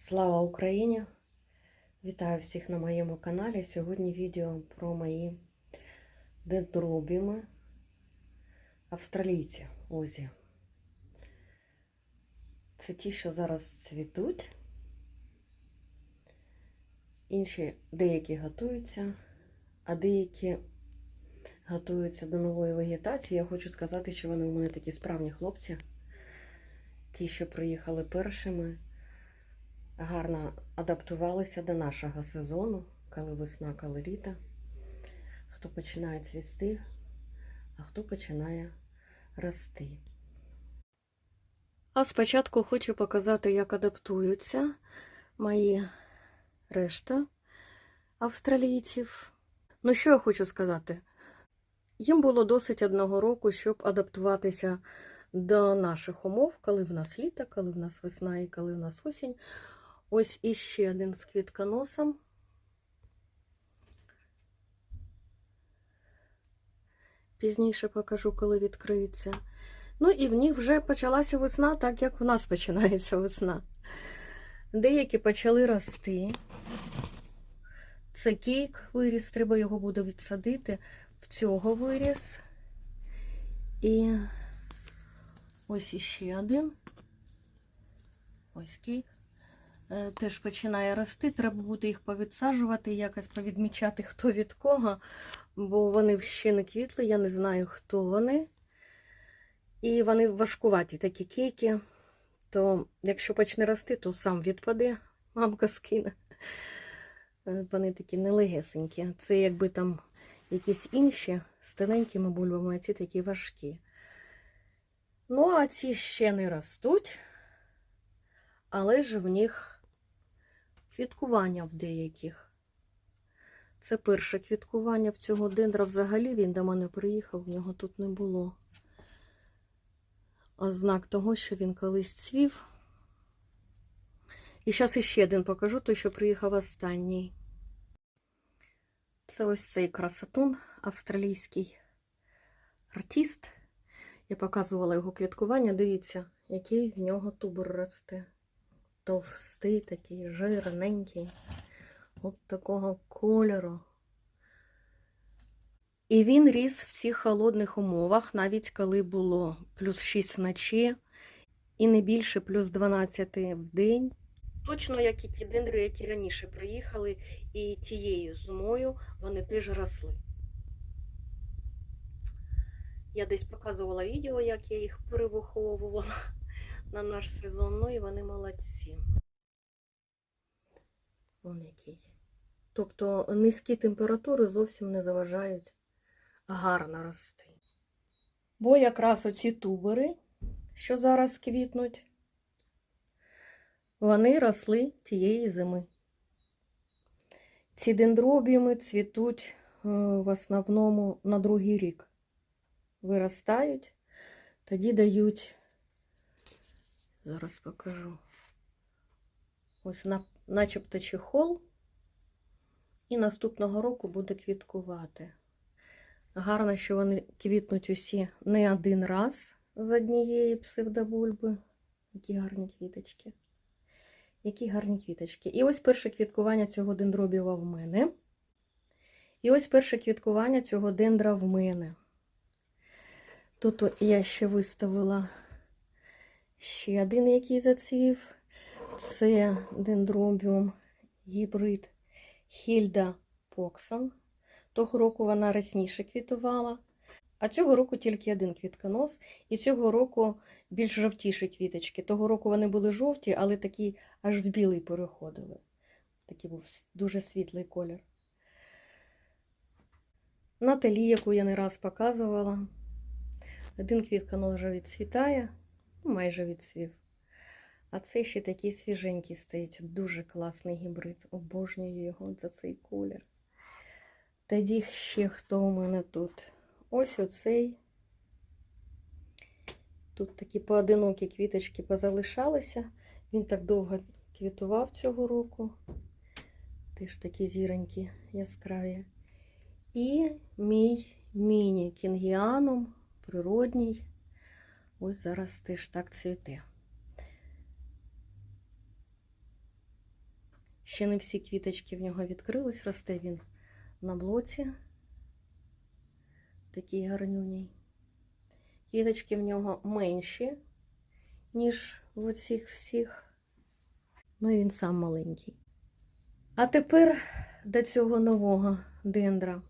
Слава Україні! Вітаю всіх на моєму каналі. Сьогодні відео про мої дендробіми австралійці Озі. Це ті, що зараз цвітуть. Інші деякі готуються, а деякі готуються до нової вегетації. Я хочу сказати, що вони у мене такі справні хлопці. Ті, що приїхали першими гарно адаптувалися до нашого сезону, коли весна, коли літо. Хто починає цвісти, а хто починає рости. А спочатку хочу показати, як адаптуються мої решта австралійців. Ну, що я хочу сказати? Їм було досить одного року, щоб адаптуватися до наших умов, коли в нас літо, коли в нас весна і коли в нас осінь. Ось іще один з квітконосом. Пізніше покажу, коли відкриються. Ну і в них вже почалася весна, так як в нас починається весна. Деякі почали рости. Це кейк виріс, треба його буде відсадити. В цього виріс. І ось іще один. Ось кейк. Е, теж починає рости. Треба буде їх повідсаджувати, якось повідмічати, хто від кого, бо вони ще не квітли, я не знаю, хто вони. І вони важкуваті такі кейки. То якщо почне рости, то сам відпаде, мамка скине. Е, Вони такі нелегесенькі. Це якби там якісь інші з тоненькими бульбами, а ці такі важкі. Ну, а ці ще не ростуть, але ж в них квіткування в деяких. Це перше квіткування в цього дендра. Взагалі він до мене приїхав, в нього тут не було. А знак того, що він колись цвів. І зараз іще один покажу, той, що приїхав останній. Це ось цей красотун, австралійський артист. Я показувала його квіткування. Дивіться, який в нього тубер росте товстий, такий жирненький, от такого кольору. І він ріс в цих холодних умовах, навіть коли було плюс 6 вночі і не більше плюс 12 в день. Точно як і ті дендри, які раніше приїхали, і тією зимою вони теж росли. Я десь показувала відео, як я їх перевиховувала на наш сезон, ну і вони молодці. Вон який. Тобто низькі температури зовсім не заважають гарно рости. Бо якраз оці тубери, що зараз квітнуть, вони росли тієї зими. Ці дендробіуми цвітуть е, в основному на другий рік. Виростають, тоді дають Зараз покажу. Ось на, начебто чехол. І наступного року буде квіткувати. Гарно, що вони квітнуть усі не один раз з однієї псевдобульби. Які гарні квіточки. Які гарні квіточки. І ось перше квіткування цього дендробіва в мене. І ось перше квіткування цього дендра в мене. Тут я ще виставила Ще один, який зацвів, це дендробіум гібрид Хільда Поксон. Того року вона рясніше квітувала, а цього року тільки один квітконос, і цього року більш жовтіші квіточки. Того року вони були жовті, але такі аж в білий переходили. Такий був дуже світлий колір. Наталі, яку я не раз показувала, один квітконос вже відцвітає майже відсвів. А цей ще такий свіженький стоїть. Дуже класний гібрид. Обожнюю його за цей колір. Тоді ще хто у мене тут? Ось оцей. Тут такі поодинокі квіточки позалишалися. Він так довго квітував цього року. Теж такі зіронькі яскраві. І мій міні-кінгіанум природній. Ось зараз теж так цвіте. Ще не всі квіточки в нього відкрились, росте він на блоці. Такий гарнюній. Квіточки в нього менші, ніж в оцих всіх. Ну і він сам маленький. А тепер до цього нового дендра.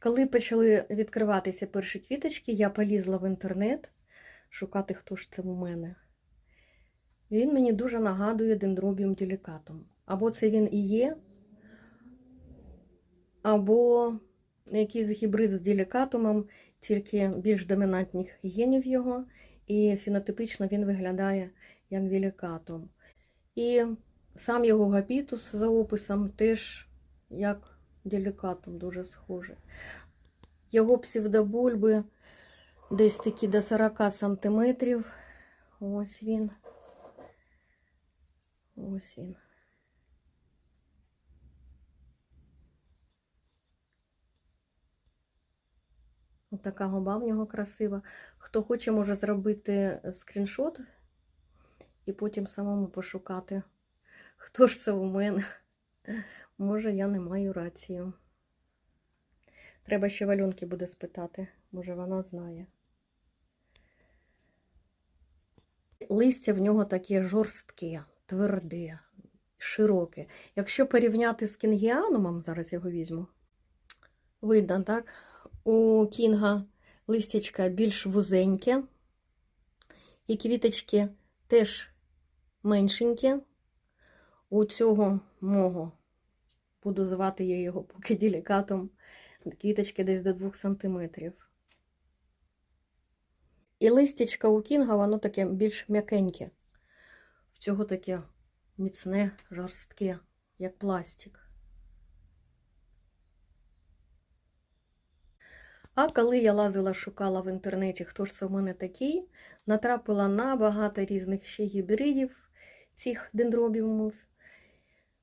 Коли почали відкриватися перші квіточки, я полізла в інтернет шукати, хто ж це у мене. Він мені дуже нагадує дендробіум делікатум. Або це він і є, або якийсь гібрид з делікатумом, тільки більш домінантних генів його, і фенотипічно він виглядає як делікатум. І сам його гапітус за описом теж як делікатум дуже схожий. Його псевдобульби десь такі до 40 сантиметрів. Ось він. Ось він. Така губа в нього красива. Хто хоче, може зробити скріншот і потім самому пошукати, хто ж це у мене. Може, я не маю рацію. Треба ще валюнки буде спитати, може вона знає. Листя в нього таке жорстке, тверде, широке. Якщо порівняти з кінгіанумом, зараз його візьму, видно, так? У кінга листячка більш вузеньке, і квіточки теж меншенькі. У цього мого, буду звати я його поки делікатом, квіточки десь до 2 см. І листячка у кінга, воно таке більш м'якеньке. В цього таке міцне, жорстке, як пластик. А коли я лазила, шукала в інтернеті, хто ж це в мене такий, натрапила на багато різних ще гібридів цих дендробіумів.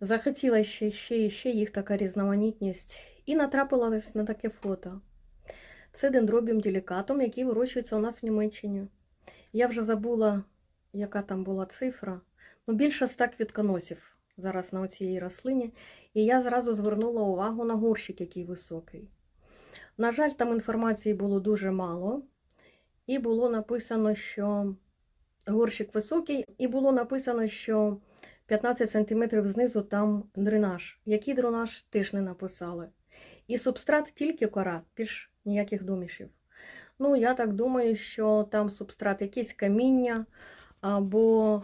Захотіла ще, ще ще їх така різноманітність. І натрапила на таке фото. Це дендробіум делікатум, який вирощується у нас в Німеччині. Я вже забула, яка там була цифра. Ну, більше ста квітконосів зараз на цій рослині. І я зразу звернула увагу на горщик, який високий. На жаль, там інформації було дуже мало. І було написано, що горщик високий, і було написано, що 15 см знизу там дренаж. Який дренаж теж не написали. І субстрат тільки кора, більш ніяких домішів. Ну, я так думаю, що там субстрат якесь каміння або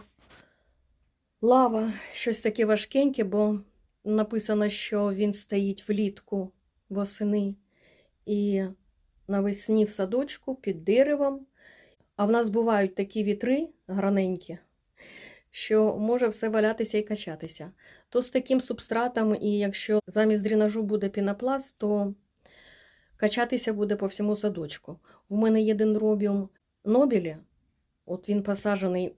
лава, щось таке важкеньке, бо написано, що він стоїть влітку восени і навесні в садочку під деревом. А в нас бувають такі вітри граненькі, що може все валятися і качатися. То з таким субстратом, і якщо замість дренажу буде пінопласт, то качатися буде по всьому садочку. У мене є дендробіум нобілі, от він посаджений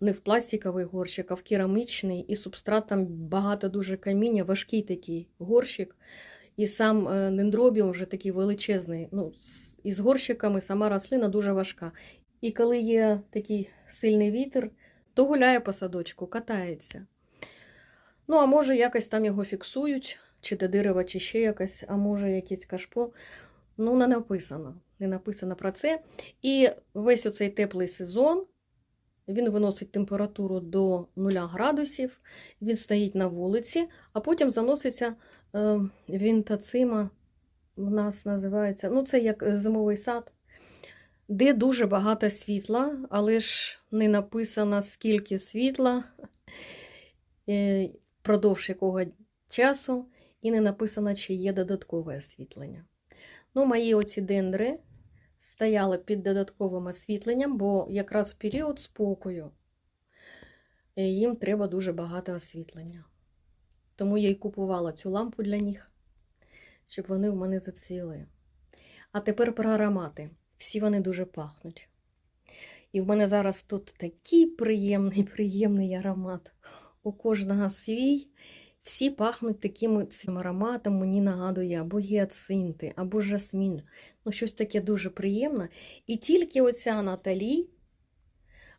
не в пластиковий горщик, а в керамічний, і субстрат там багато дуже каміння, важкий такий горщик. І сам е, дендробіум вже такий величезний. Ну, із горщиками сама рослина дуже важка. І коли є такий сильний вітер, то гуляє по садочку, катається. Ну, а може, якось там його фіксують, чи до дерева, чи ще якось, а може, якесь кашпо. Ну, не написано. Не написано про це. І весь оцей теплий сезон він виносить температуру до 0 градусів, він стоїть на вулиці, а потім заноситься е, вінтацима, в нас називається, ну, це як е, зимовий сад де дуже багато світла, але ж не написано, скільки світла, е, впродовж якого часу, і не написано, чи є додаткове освітлення. Ну, мої оці дендри стояли під додатковим освітленням, бо якраз в період спокою е, їм треба дуже багато освітлення. Тому я й купувала цю лампу для них, щоб вони в мене зацвіли. А тепер про аромати. Всі вони дуже пахнуть. І в мене зараз тут такий приємний, приємний аромат. У кожного свій. Всі пахнуть таким цим ароматом, мені нагадує або гіацинти, або жасмін. Ну, щось таке дуже приємне. І тільки оця Наталі,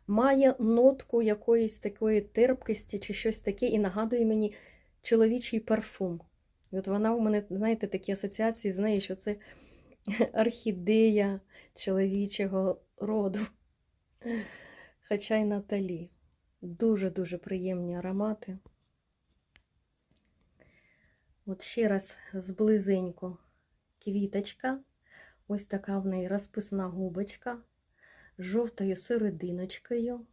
має нотку якоїсь такої терпкості чи щось таке, і нагадує мені чоловічий парфум. І от вона у мене, знаєте, такі асоціації з нею, що це орхідея чоловічого роду. Хоча й Наталі. Дуже-дуже приємні аромати. От ще раз зблизенько квіточка. Ось така в неї розписна губочка з жовтою серединочкою.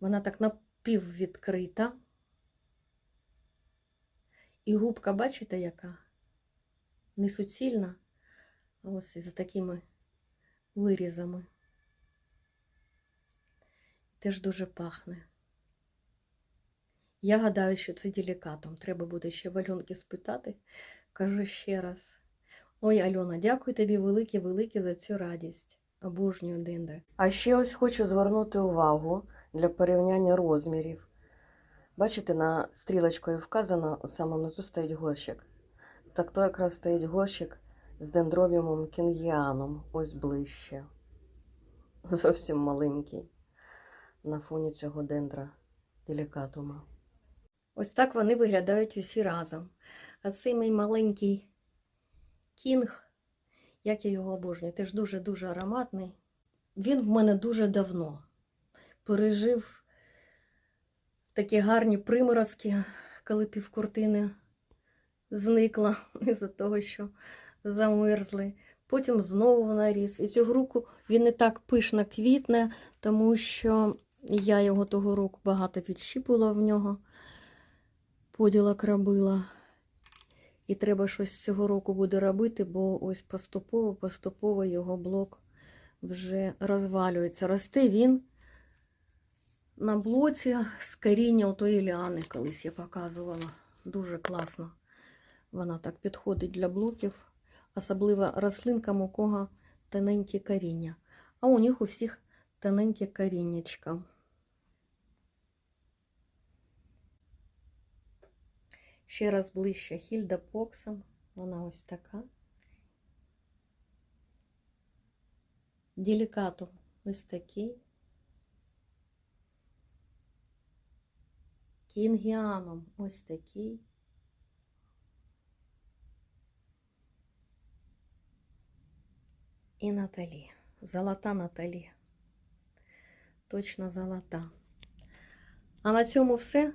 Вона так напіввідкрита. І губка, бачите, яка? Не суцільна, ось із такими вирізами. Теж дуже пахне. Я гадаю, що це делікатом. Треба буде ще в Альонки спитати. Кажу ще раз. Ой, Альона, дякую тобі велике-велике за цю радість. Обожнюю дендри. А ще ось хочу звернути увагу для порівняння розмірів. Бачите, на стрілочкою вказано, саме внизу стоїть горщик. Так то якраз стоїть горщик з дендробіумом кінгіаном, ось ближче. Зовсім маленький на фоні цього дендра делікатума. Ось так вони виглядають усі разом. А цей мій маленький кінг, як я його обожнюю, теж дуже-дуже ароматний. Він в мене дуже давно пережив такі гарні приморозки, коли півкуртини зникла із-за того, що замерзли. Потім знову наріс. І цього року він не так пишно квітне, тому що я його того року багато відщіпувала в нього, поділок робила. І треба щось цього року буде робити, бо ось поступово-поступово його блок вже розвалюється. Росте він на блоці з коріння отої ліани, колись я показувала. Дуже класно. Вона так підходить для блоків, особливо рослинкам, у кого тоненькі коріння. А у них у всіх тоненьке коріннячко. Ще раз ближче Хільда Поксом. Вона ось така. Делікатум ось такий. Кінгіаном ось такий. І Наталі. Золота Наталі. Точно золота. А на цьому все.